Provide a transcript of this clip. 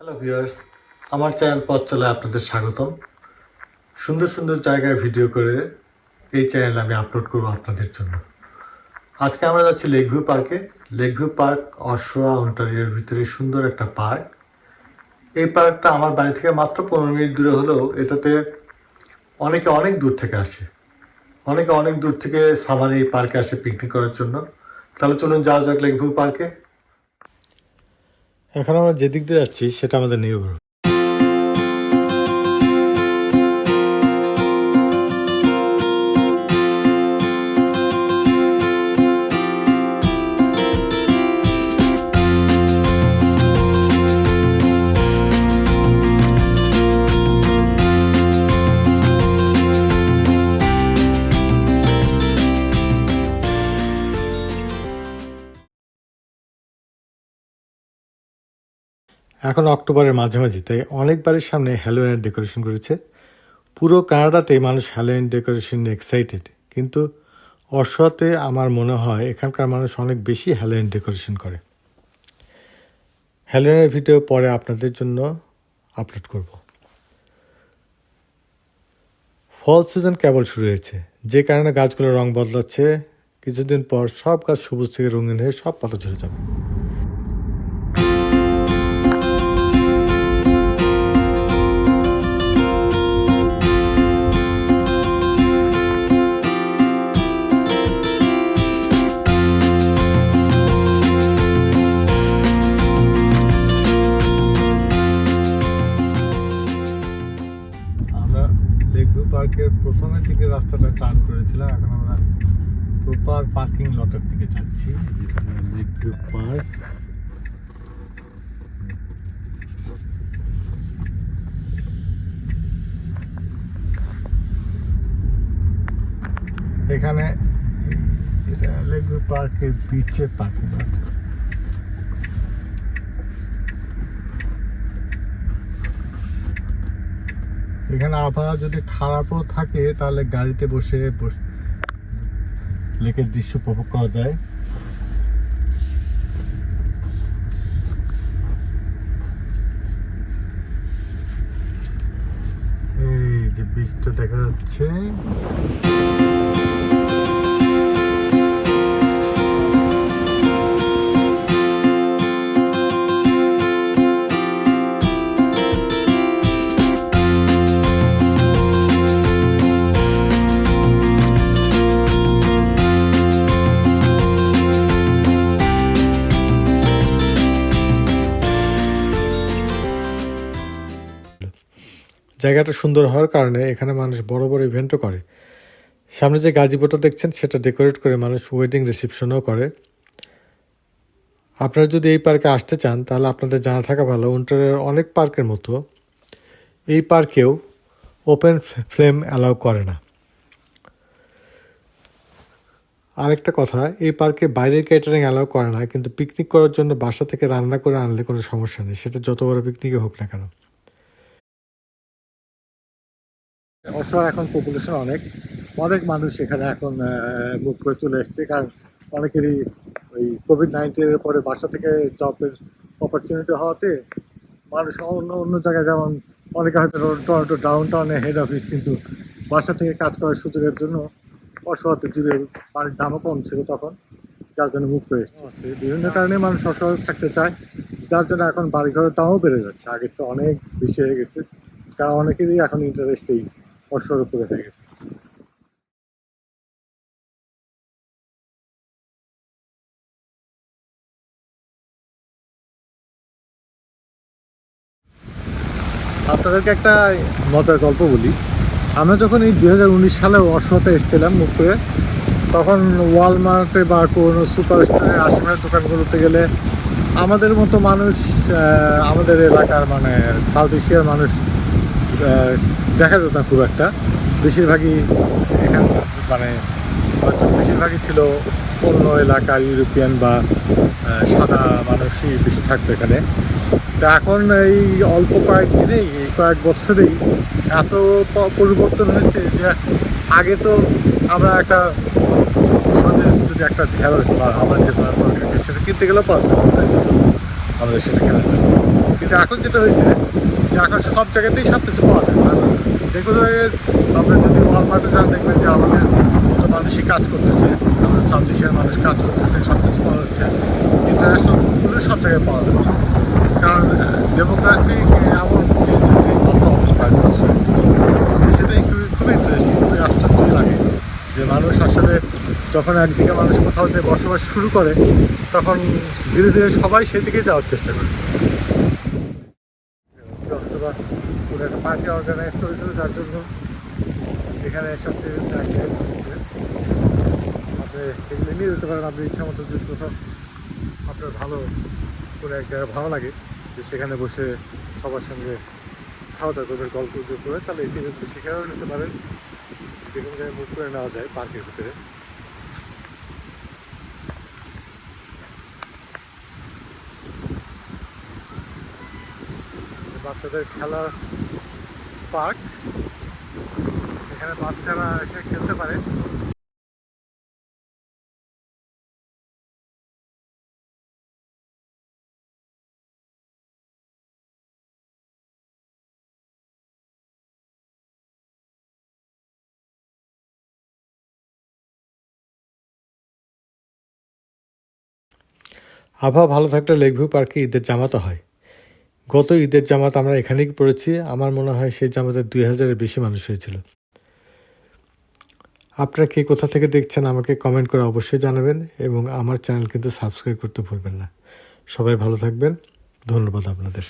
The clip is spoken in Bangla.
হ্যালো ভিউয়ার্স আমার চ্যানেল পথ চলে আপনাদের স্বাগতম। সুন্দর সুন্দর জায়গায় ভিডিও করে এই চ্যানেল আমি আপলোড করব আপনাদের জন্য। আজকে আমরা যাচ্ছি লেকভিউ পার্কে লেকভিউ পার্ক অশোয়া অন্টারিওর ভিতরে সুন্দর একটা পার্ক এই পার্কটা আমার বাড়ি থেকে মাত্র পনেরো মিনিট দূরে হলেও এটাতে অনেকে অনেক দূর থেকে আসে। অনেকে অনেক দূর থেকে সামার এই পার্কে আসে পিকনিক করার জন্য। তাহলে চলুন যাওয়া যাক লেকভিউ পার্কে এখন আমরা যেদিক দিয়ে যাচ্ছি সেটা আমাদের নিউ এখন অক্টোবরের মাঝামাঝি, তাই অনেক বাড়ির সামনে হ্যালোইনের ডেকোরেশন করেছে। পুরো কানাডাতেই মানুষ হ্যালোইন ডেকোরেশন এক্সাইটেড কিন্তু অসতে আমার মনে হয় এখানকার মানুষ অনেক বেশি হ্যালোইন ডেকোরেশন করে। হ্যালোইনের ভিডিও পরে আপনাদের জন্য আপলোড করব। ফল সিজন কেবল শুরু হয়েছে, যে কারণে গাছগুলোর রং বদলাচ্ছে। কিছুদিন পর সব গাছ সবুজ থেকে রঙিন হয়ে সব পাতা ঝরে যাবে। পার্কের প্রথমের দিকে রাস্তাটা টার্ন করেছিলাম। এখন আমরা প্রপার পার্কিং লটের দিকে যাচ্ছি পার্ক এখানে এটা লেকভিউ পার্কের বিচে পার্কিং লট এখানে আবহাওয়া যদি খারাপও থাকে, তাহলে গাড়িতে বসে লেকের দৃশ্য উপভোগ করা যায়। এই যে বীজটা দেখা যাচ্ছে। জায়গাটা সুন্দর হওয়ার কারণে এখানে মানুষ বড় বড় ইভেন্টও করে। সামনে যে গাজিবোটা দেখছেন, সেটা ডেকোরেট করে মানুষ ওয়েডিং রিসেপশনও করে। আপনারা যদি এই পার্কে আসতে চান, তাহলে আপনাদের জানা থাকা ভালো উন্টারের অনেক পার্কের মতো এই পার্কেও ওপেন ফ্লেম অ্যালাউ করে না। আরেকটা কথা, এই পার্কে বাইরের ক্যাটারিং অ্যালাউ করে না, কিন্তু পিকনিক করার জন্য বাসা থেকে রান্না করে আনলে কোনো সমস্যা নেই। সেটা যত বড় পিকনিকে হোক না কেন। অবশ্য এখন পপুলেশন অনেক। অনেক মানুষ এখানে এখন মুখ করে চলে এসছে। কারণ অনেকেরই ওই কোভিড নাইন্টিনের পরে বাসা থেকে জবের অপরচুনিটি হওয়াতে মানুষ অন্য অন্য জায়গায় যেমন অনেকে হয়তো টরন্টো ডাউন টাউনে হেড অফিস কিন্তু বাসা থেকে কাজ করার সুযোগের জন্য অসহায়তে দূরে বাড়ির দামও কম ছিল তখন যার জন্য মুখ করে এসছে। বিভিন্ন কারণে মানুষ অসহায় থাকতে চায় যার জন্য এখন বাড়ি ঘরের দামও বেড়ে যাচ্ছে। আগের চেয়ে অনেক বেশি হয়ে গেছে। কারণ অনেকেরই এখন ইন্টারেস্ট অশ্বর উপরে হয়ে গেছে। আপনাদেরকে একটা মজার গল্প বলি। আমরা যখন এই দুই হাজার উনিশ সালে অশ্বতে এসেছিলাম মুখ তখন ওয়ালমার্টে বা কোনো সুপার স্টোরের আশেপাশের দোকানগুলোতে গেলে আমাদের মতো মানুষ আমাদের এলাকার মানে সাউথ এশিয়ার মানুষ দেখা যেত না খুব একটা বেশিরভাগই এখান মানে হয়তো বেশিরভাগই ছিল অন্য এলাকার ইউরোপিয়ান বা সাদা মানুষই বেশি থাকতো এখানে তো এখন এই অল্প কয়েকদিনেই কয়েক বছরেই এত পরিবর্তন হয়েছে যে আগে তো আমরা একটা আমাদের যদি একটা ঢেঁড়স বা আমাদের যে কিনতে গেলেও পাওয়া। আমাদের সেটা কেনার জন্য কিন্তু এখন যেটা হয়েছে, যে এখন সব জায়গাতেই সব কিছু পাওয়া যায়। আর যে কোনো আপনার যদি ওয়ালমার্টে যান, দেখবেন যে আমাদের মতো মানুষই কাজ করতেছে। আমাদের সাউথ এশিয়ার মানুষ কাজ করতেছে, সব কিছু পাওয়া যাচ্ছে। ইন্টারন্যাশনাল ফুডগুলো সব জায়গায় পাওয়া যাচ্ছে। কারণ ডেমোগ্রাফি এমন চেঞ্জ হয়েছে গত পাঁচ যে মানুষ আসলে যখন একদিকে মানুষ কোথাও যে বসবাস শুরু করে, তখন ধীরে ধীরে সবাই সেদিকে যাওয়ার চেষ্টা করে। পুরো একটা অর্গানাইজ করেছিল যার জন্য নিয়ে যেতে পারেন আপনার ভালো এক জায়গায় ভালো লাগে, যে সেখানে বসে সবার সঙ্গে খাওয়া দাওয়া করবেন গল্প করে, তাহলে এটি সেখানেও নিতে পারেন। যে কোনো জায়গায় করে নেওয়া যায় পার্কের ভিতরে। বাচ্চাদের খেলার পার্ক এখানে বাচ্চারা এসে খেলতে পারে। আবহাওয়া ভালো থাকলে লেকভিউ পার্কে ঈদের জামাতও হয়। গত ঈদের জামাত আমরা এখানেই পড়েছি। আমার মনে হয় সেই জামাতে দুই হাজারের বেশি মানুষ হয়েছিল। আপনারা কে কোথা থেকে দেখছেন আমাকে কমেন্ট করে অবশ্যই জানাবেন এবং আমার চ্যানেল কিন্তু সাবস্ক্রাইব করতে ভুলবেন না। সবাই ভালো থাকবেন। ধন্যবাদ আপনাদের।